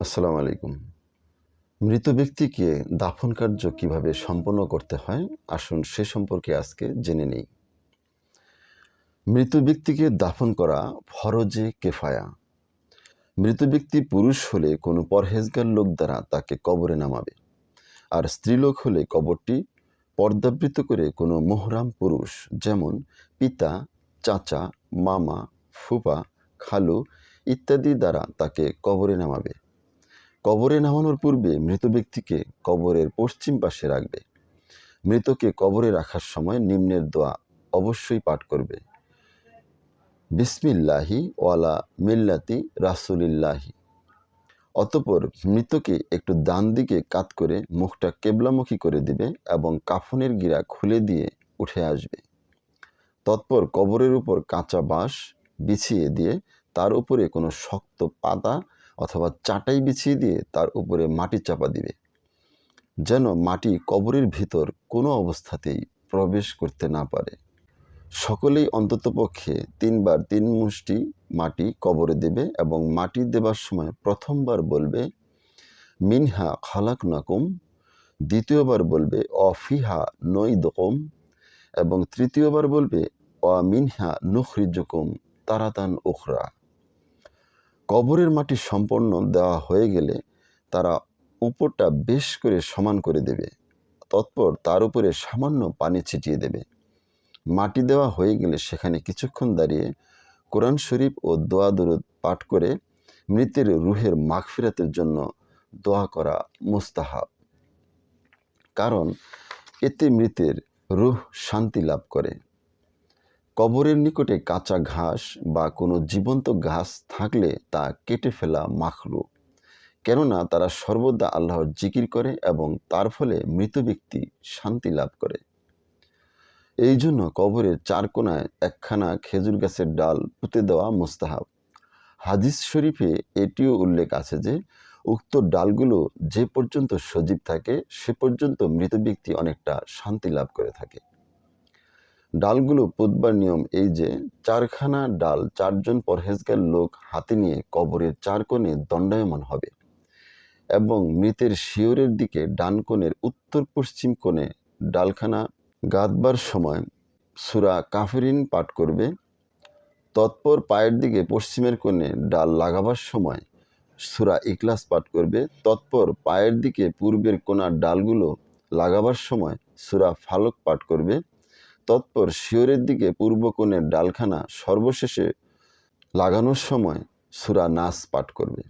আসসালামু আলাইকুম। মৃত ব্যক্তিকে দাফন কার্য কীভাবে সম্পন্ন করতে হয়? আসুন সে সম্পর্কে আজকে জেনে নেই। মৃত ব্যক্তিকে দাফন করা ফরজে কেফায়া। মৃত ব্যক্তি পুরুষ হলে কোনো পরহেজগার লোক দ্বারা তাকে কবরে নামাবে। আর স্ত্রীলোক হলে কবরটি পর্দাবৃত করে কোনো মোহরাম পুরুষ, যেমন পিতা, চাচা, মামা, ফুপা, খালু ইত্যাদি দ্বারা তাকে কবরে নামাবে। কবরে নামানোর পূর্বে মৃত ব্যক্তিকে কবরের পশ্চিম পাশে রাখবে। মৃতকে কবরে রাখার সময় নিম্নের দোয়া অবশ্যই পাঠ করবে। বিসমিল্লাহি ওয়ালা মিল্লাতি রাসুলিল্লাহি। অতপর মৃতকে একটু ডান দিকে কাত করে মুখটা কেবলামুখী করে দিবে এবং কাফনের গিরা খুলে দিয়ে উঠে আসবে। তৎপর কবরের উপর কাঁচা বাঁশ বিছিয়ে দিয়ে তার উপরে কোনো শক্ত পাতা অথবা চাটাই বিছিয়ে দিয়ে তার উপরে মাটি চাপা দিবে। যেন মাটি কবরের ভিতর কোনো অবস্থাতেই প্রবেশ করতে না পারে। সকলেই অন্ততপক্ষে তিনবার তিন মুষ্টি মাটি কবরে দেবে এবং মাটি দেবার সময় প্রথমবার বলবে, মিনহা খালাক নাকুম দ্বিতীয়বার বলবে, অফিহা নই দকম এবং তৃতীয়বার বলবে, অ মিনহা নুখরিজুকুম তারাতান উখরা। কবরের মাটি সম্পন্ন দেওয়া হয়ে গেলে তারা উপরটা বেশ করে সমান করে দেবে। তৎপর তার উপরে সামান্য পানি ছিটিয়ে দেবে। মাটি দেওয়া হয়ে গেলে সেখানে কিছুক্ষণ দাঁড়িয়ে কোরআন শরীফ ও দোয়া দরুদ পাঠ করে মৃতের রুহের মাগফিরাতের জন্য দোয়া করা মুস্তাহাব। কারণ এতে মৃতের রুহ শান্তি লাভ করে। কবরের নিকটে কাঁচা ঘাস বা কোনো জীবন্ত ঘাস থাকলে তা কেটে ফেলা মাখরু কেননা তারা সর্বদা আল্লাহর জিকির করে এবং তার ফলে মৃত ব্যক্তি শান্তি লাভ করে। এই জন্য কবরের চার কোনায় একখানা খেজুর গাছের ডাল পুঁতে দেওয়া মোস্তাহাব। হাদিস শরীফে এটিও উল্লেখ আছে যে, উক্ত ডালগুলো যে পর্যন্ত সজীব থাকে, সে পর্যন্ত মৃত ব্যক্তি অনেকটা শান্তি লাভ করে থাকে। ডালগুলো পুতবার নিয়ম এই যে, চারখানা ডাল চারজন পরহেজগার লোক হাতে নিয়ে কবরের চার কোণে দণ্ডায়মান হবে এবং মৃতের শিওরের দিকে ডান কোণের উত্তর পশ্চিম কোণে ডালখানা গাঁদবার সময় সুরা কাফেরিন পাঠ করবে। তৎপর পায়ের দিকে পশ্চিমের কোণে ডাল লাগাবার সময় সুরা ইকলাস পাঠ করবে। তৎপর পায়ের দিকে পূর্বের কোণার ডালগুলো লাগাবার সময় সুরা ফালক পাঠ করবে। তৎপর শিওরের দিকে পূর্ব কোণের ডালখানা সর্বশেষে লাগানোর সময় সুরা নাস পাঠ করবে।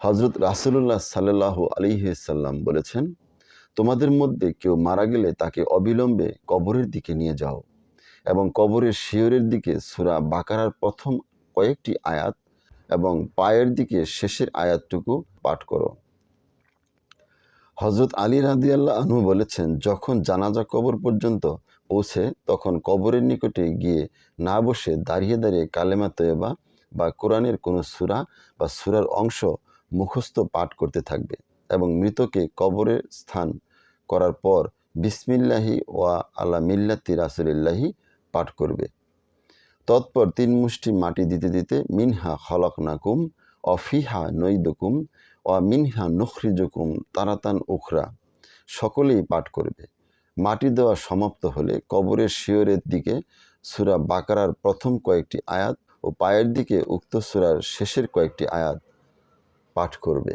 হজরত রাসুল্লাহ সাল্লাহ আলিহাল্লাম বলেছেন, তোমাদের মধ্যে কেউ মারা গেলে তাকে অবিলম্বে কবরের দিকে নিয়ে যাও এবং কবরের শিওরের দিকে সুরা বাকারার প্রথম কয়েকটি আয়াত এবং পায়ের দিকে শেষের আয়াতটুকু পাঠ করো। হজরত আলী রাদিয়াল্লাহ আনহু বলেছেন, যখন জানাজা কবর পর্যন্ত পৌঁছে, তখন কবরের নিকটে গিয়ে না বসে দাঁড়িয়ে দাঁড়িয়ে কালেমা তয়েবা বা কোরআনের কোনো সুরা বা সুরার অংশ মুখস্থ পাঠ করতে থাকবে এবং মৃতকে কবরের স্থান করার পর বিসমিল্লাহি ওয়া আল্লাহ মিল্লাতি রাসুলিল্লাহি পাঠ করবে। তৎপর তিন মুষ্টি মাটি দিতে দিতে মিনহা খলক নাকুম অফিহা নৈদকুম ও মিনহা নখরিজুকুম তারাতান উখরা, সকলেই পাঠ করবে। মাটি দেওয়া সমাপ্ত হলে কবরের শিয়রের দিকে সুরা বাকারার প্রথম কয়েকটি আয়াত ও পায়ের দিকে উক্ত সুরার শেষের কয়েকটি আয়াত পাঠ করবে।